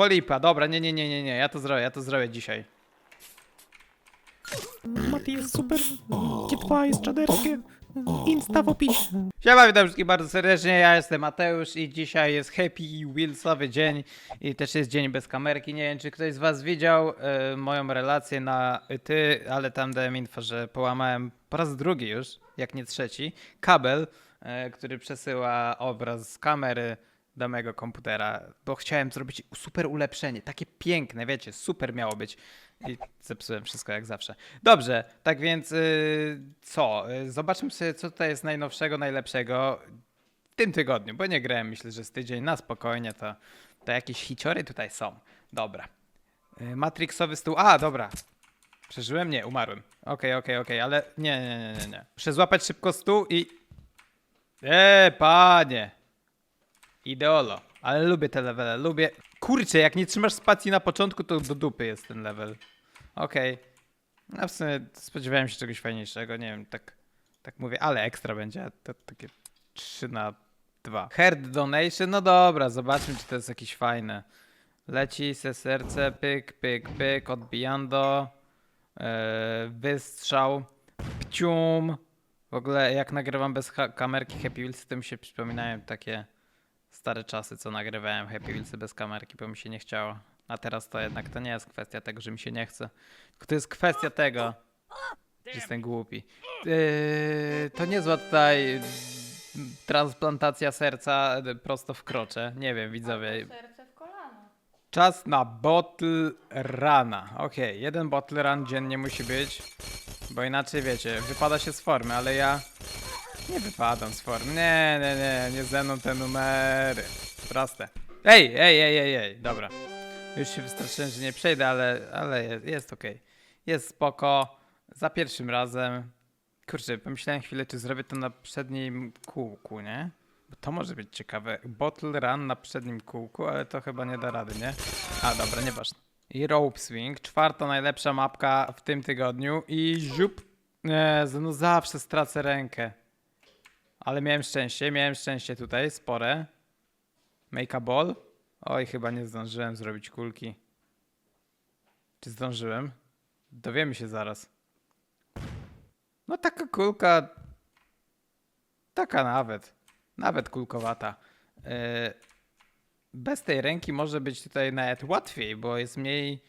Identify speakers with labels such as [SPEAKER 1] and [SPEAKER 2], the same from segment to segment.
[SPEAKER 1] Cholipa, dobra, nie, nie, nie, nie, nie, ja to zrobię, ja to zrobię dzisiaj.
[SPEAKER 2] Mati jest super, G2 jest czaderskie, Insta w opisie.
[SPEAKER 1] Siema, witam wszystkich bardzo serdecznie, ja jestem Mateusz i dzisiaj jest Happy Wheelsowy dzień i też jest dzień bez kamerki. Nie wiem, czy ktoś z was widział e, moją relację na ty, ale tam dałem info, że połamałem po raz drugi już, jak nie trzeci, kabel, e, który przesyła obraz z kamery do mojego komputera, bo chciałem zrobić super ulepszenie, takie piękne, wiecie, super miało być. I zepsułem wszystko jak zawsze. Dobrze, tak więc y, co? Y, Zobaczmy sobie, co tutaj jest najnowszego, najlepszego w tym tygodniu, bo nie grałem, myślę, że z tydzień na spokojnie, to, to jakieś hiciory tutaj są. Dobra. Y, Matrixowy stół. A, dobra. Przeżyłem? Nie, umarłem. Okej, okej, okej, ale nie, nie, nie, nie, nie. Muszę złapać szybko stół i... Eee, panie! Ideolo. Ale lubię te levele, lubię... Kurczę, jak nie trzymasz spacji na początku, to do dupy jest ten level. Okej. No w sumie spodziewałem się czegoś fajniejszego, nie wiem, tak, tak mówię, ale ekstra będzie, to takie 3 na 2. Herd donation, no dobra, zobaczmy, czy to jest jakieś fajne. Leci se serce, pyk, pyk, pyk, odbijando, yy, wystrzał, pcium. W ogóle jak nagrywam bez kamerki Happy Wheels, to mi się przypominają takie stare czasy, co nagrywałem Happy Wheelsy bez kamerki, bo mi się nie chciało. A teraz to jednak to nie jest kwestia tego, że mi się nie chce. Tylko to jest kwestia tego, że jestem głupi. Yy, to niezła tutaj transplantacja serca y, prosto w krocze. Nie wiem, widzowie. Czas na bottle rana. Okej, jeden bottle run dziennie musi być, bo inaczej wiecie, wypada się z formy, ale ja nie wypadam z formy. Nie, nie, nie, nie ze mną te numery. Proste. Ej, ej, ej, ej, ej, dobra. Już się wystraszyłem, że nie przejdę, ale, ale jest, jest okej. Jest spoko. Za pierwszym razem. Kurczę, pomyślałem chwilę, czy zrobię to na przednim kółku, nie? Bo to może być ciekawe. Bottle run na przednim kółku, ale to chyba nie da rady, nie? A, dobra, nieważne. I rope swing, czwarta najlepsza mapka w tym tygodniu i ziup. Nie, no zawsze stracę rękę. Ale miałem szczęście, miałem szczęście tutaj, spore. Make a ball. Oj, chyba nie zdążyłem zrobić kulki. Czy zdążyłem? Dowiemy się zaraz. No taka kulka. Taka nawet. Nawet kulkowata. Yy, bez tej ręki może być tutaj nawet łatwiej, bo jest mniej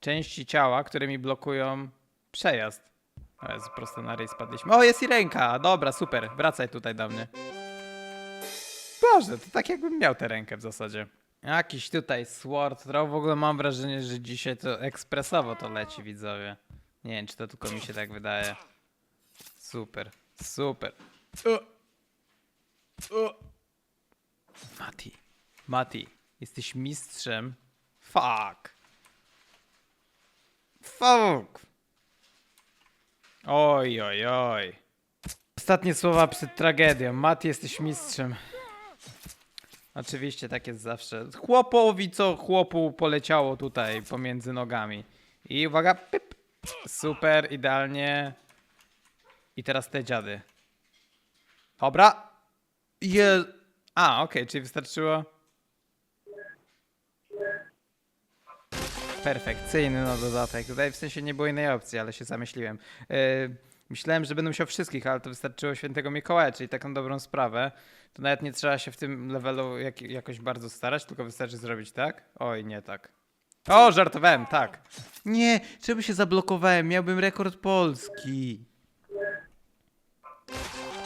[SPEAKER 1] części ciała, które mi blokują przejazd. O Jezu, prosto na ryj spadliśmy. O, jest i ręka! Dobra, super. Wracaj tutaj do mnie. Boże, to tak jakbym miał tę rękę w zasadzie. Jakiś tutaj sword throw. W ogóle mam wrażenie, że dzisiaj to ekspresowo to leci, widzowie. Nie wiem, czy to tylko mi się tak wydaje. Super, super. Mati, Mati, jesteś mistrzem. Fuck. Fuck. Oj, oj, oj. Ostatnie słowa przed tragedią. Mati, jesteś mistrzem. Oczywiście, tak jest zawsze. Chłopowi, co chłopu poleciało tutaj pomiędzy nogami. I uwaga, pyp. Super, idealnie. I teraz te dziady. Dobra. Je... A, okej, czyli wystarczyło. Perfekcyjny no dodatek. Tutaj w sensie nie było innej opcji, ale się zamyśliłem. Yy, myślałem, że będę musiał wszystkich, ale to wystarczyło świętego Mikołaja, czyli taką dobrą sprawę. To nawet nie trzeba się w tym levelu jak, jakoś bardzo starać, tylko wystarczy zrobić tak. Oj, nie tak. O, żartowałem, tak. Nie, czemu się zablokowałem? Miałbym rekord Polski.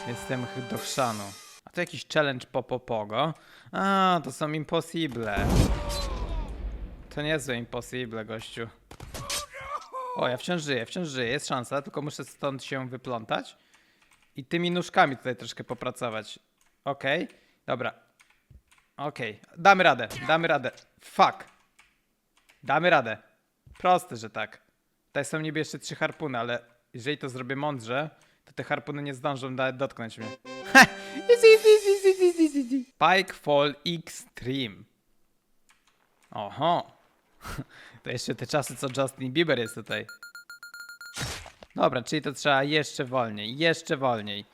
[SPEAKER 1] Jestem do chrzanu. A to jakiś challenge popopogo. A, to są impossible. To niezłe impossible, gościu. O, ja wciąż żyję, wciąż żyję, jest szansa, tylko muszę stąd się wyplątać. I tymi nóżkami tutaj troszkę popracować. Okej, dobra. Okej, damy radę, damy radę. Fuck. Damy radę. Proste, że tak. Tutaj są niby jeszcze trzy harpuny, ale jeżeli to zrobię mądrze, to te harpuny nie zdążą dotknąć mnie. Spike Fall Extreme. Oho. To jeszcze te czasy, co Justin Bieber jest tutaj. Dobra, czyli to trzeba jeszcze wolniej, jeszcze wolniej.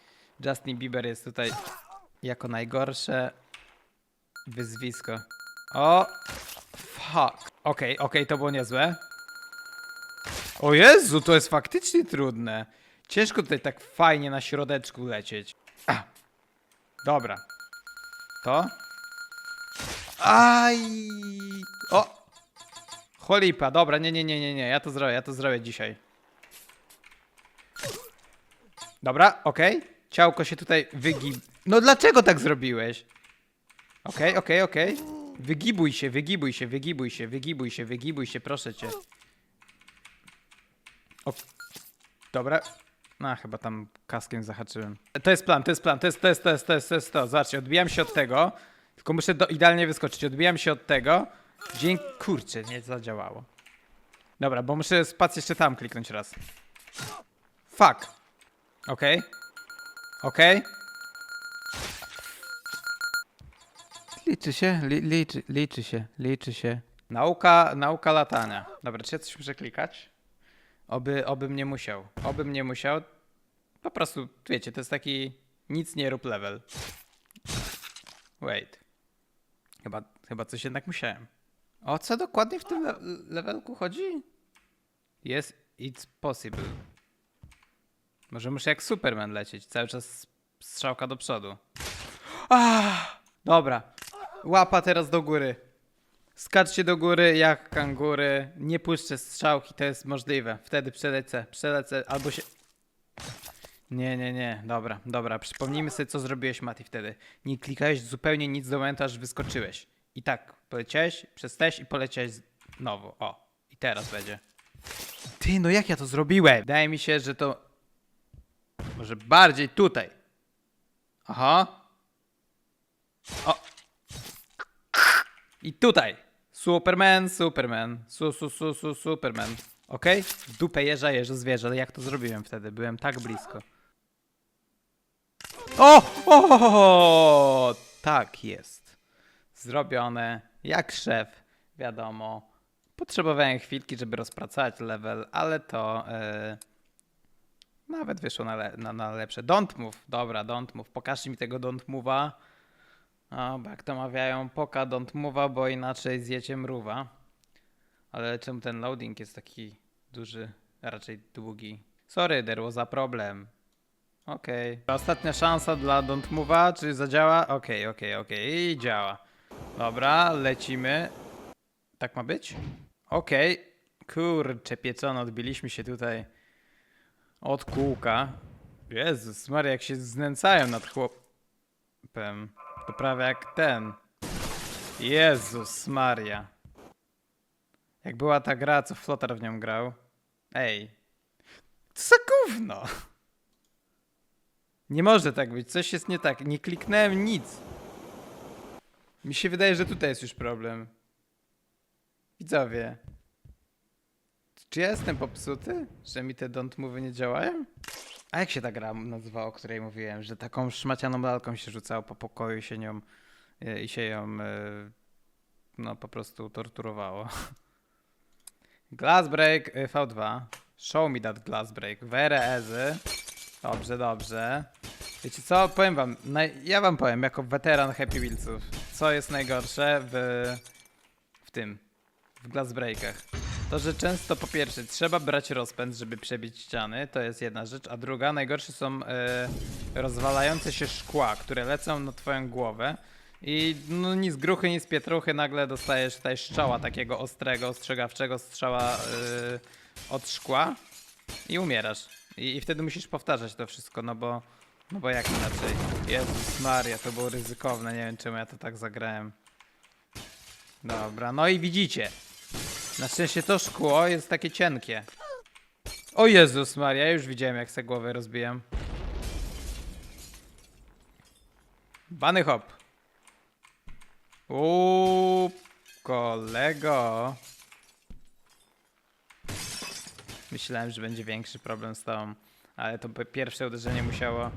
[SPEAKER 1] Justin Bieber jest tutaj jako najgorsze wyzwisko. O! Fuck. Okej, okej, to było niezłe. O Jezu, to jest faktycznie trudne. Ciężko tutaj tak fajnie na środeczku lecieć. A. Dobra. To? Aj! O! Cholipa, dobra, nie, nie, nie, nie, nie, ja to zrobię, ja to zrobię dzisiaj. Dobra, okej. Ciałko się tutaj wygib... No dlaczego tak zrobiłeś? Okej, okej, okej. Wygibuj się, wygibuj się, wygibuj się, wygibuj się, wygibuj się, proszę cię. O. Dobra. No, chyba tam kaskiem zahaczyłem. To jest plan, to jest plan, to jest, to jest, to jest, to jest, to jest to. Zobaczcie, odbijam się od tego. Tylko muszę do, idealnie wyskoczyć. Odbijam się od tego. Dzięki... Kurczę, nie zadziałało. Dobra, bo muszę spać jeszcze tam kliknąć raz. Fuck. Okej. Okej. Liczy się, li, liczy, liczy się, liczy się. Nauka, nauka latania. Dobra, czy ja coś muszę klikać? Oby, obym nie musiał. Obym nie musiał. Po prostu, wiecie, to jest taki nic nie rób level. Wait. Chyba, chyba coś jednak musiałem. O co dokładnie w tym le levelku chodzi? Jest it's possible. Może muszę jak Superman lecieć, cały czas strzałka do przodu. Ah, dobra. Łapa teraz do góry. Skaczcie do góry jak kangury. Nie puszczę strzałki, to jest możliwe. Wtedy przelecę, przelecę, albo się... Nie, nie, nie. Dobra, dobra. Przypomnijmy sobie, co zrobiłeś, Mati, wtedy. Nie klikałeś zupełnie nic do momentu, aż wyskoczyłeś. I tak, poleciałeś, przestałeś i poleciałeś znowu. O, i teraz będzie. Ty, no jak ja to zrobiłem? Wydaje mi się, że to... Może bardziej tutaj. Aha. O. I tutaj. Superman, Superman. Su, su, su, su, Superman. Okej? W dupę jeża, jeża zwierzę. Jak to zrobiłem wtedy? Byłem tak blisko. O! O! Tak jest. Zrobione. Jak szef. Wiadomo. Potrzebowałem chwilki, żeby rozpracować level, ale to... e, nawet wyszło na, le- na, na lepsze. Don't move. Dobra, don't move. Pokażcie mi tego don't move'a. A, bo jak to mawiają, poka don't move'a, bo inaczej zjecie mruwa. Ale czemu ten loading jest taki duży, raczej długi? Sorry, there was a problem. Okej. Ostatnia szansa dla don't move'a, czy zadziała? Okej, okej, okej. I działa. Dobra, lecimy. Tak ma być? Okej. Kurczę, pieczono, odbiliśmy się tutaj od kółka. Jezus Maria, jak się znęcają nad chłopem. To prawie jak ten. Jezus Maria. Jak była ta gra, co Flotar w nią grał. Ej. Co za gówno? Nie może tak być, coś jest nie tak. Nie kliknąłem nic. Mi się wydaje, że tutaj jest już problem. Widzowie. Czy ja jestem popsuty? Że mi te don't move nie działają? A jak się ta gra nazywała, o której mówiłem, że taką szmacianą lalką się rzucało po pokoju i się nią e, i się ją e, no po prostu torturowało. Glass break e, V2. Show me that glass break. Were ezy. Dobrze, dobrze. Wiecie co? Powiem wam, ja wam powiem jako weteran Happy Wheelsów, co jest najgorsze w, w tym, w glass breakach. To, że często po pierwsze trzeba brać rozpęd, żeby przebić ściany, to jest jedna rzecz, a druga, najgorsze są e, rozwalające się szkła, które lecą na twoją głowę i no nic gruchy, nic pietruchy, nagle dostajesz tutaj strzała takiego ostrego, ostrzegawczego strzała e, od szkła i umierasz. I, I wtedy musisz powtarzać to wszystko, no bo, no bo jak inaczej. Jezus Maria, to było ryzykowne, nie wiem czemu ja to tak zagrałem. Dobra, no i widzicie. Na szczęście to szkło jest takie cienkie. O Jezus Maria, już widziałem jak se głowę rozbijam. Bany hop. Uuu, kolego. Myślałem, że będzie większy problem z tą, ale to pierwsze uderzenie musiało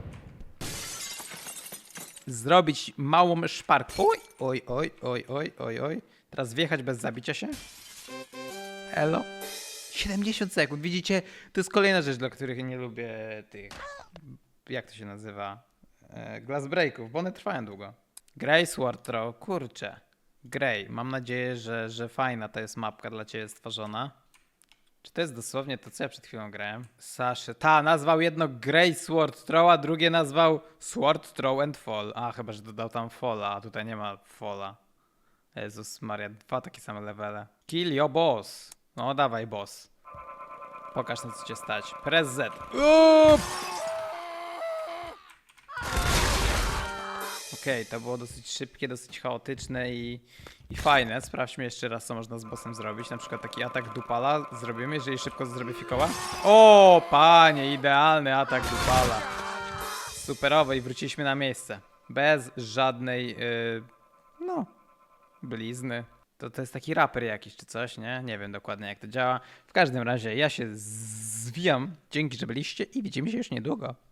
[SPEAKER 1] zrobić małą szparkę. Oj, oj, oj, oj, oj, oj, oj. Teraz wjechać bez zabicia się. Elo. 70 sekund, widzicie? To jest kolejna rzecz, dla których nie lubię tych. Jak to się nazywa? E, glass breaków, bo one trwają długo. Grace Ward Throw, kurczę. Grey. Mam nadzieję, że, że fajna to jest mapka dla ciebie stworzona. Czy to jest dosłownie to, co ja przed chwilą grałem? Saszy. Ta, nazwał jedno Grey Sword Throw, a drugie nazwał Sword Throw and Fall. A, chyba, że dodał tam Falla, a tutaj nie ma Falla. Jezus Maria, dwa takie same levele. Kill your boss. No, dawaj boss. Pokaż na co cię stać. Press Z. Okej, to było dosyć szybkie, dosyć chaotyczne i, i fajne. Sprawdźmy jeszcze raz, co można z bossem zrobić. Na przykład taki atak dupala zrobimy, jeżeli szybko zrobię fikoła. O, panie, idealny atak dupala. Superowo i wróciliśmy na miejsce. Bez żadnej, yy, no, blizny. To, to jest taki raper jakiś czy coś, nie? Nie wiem dokładnie jak to działa. W każdym razie ja się zwijam. Dzięki, że byliście i widzimy się już niedługo.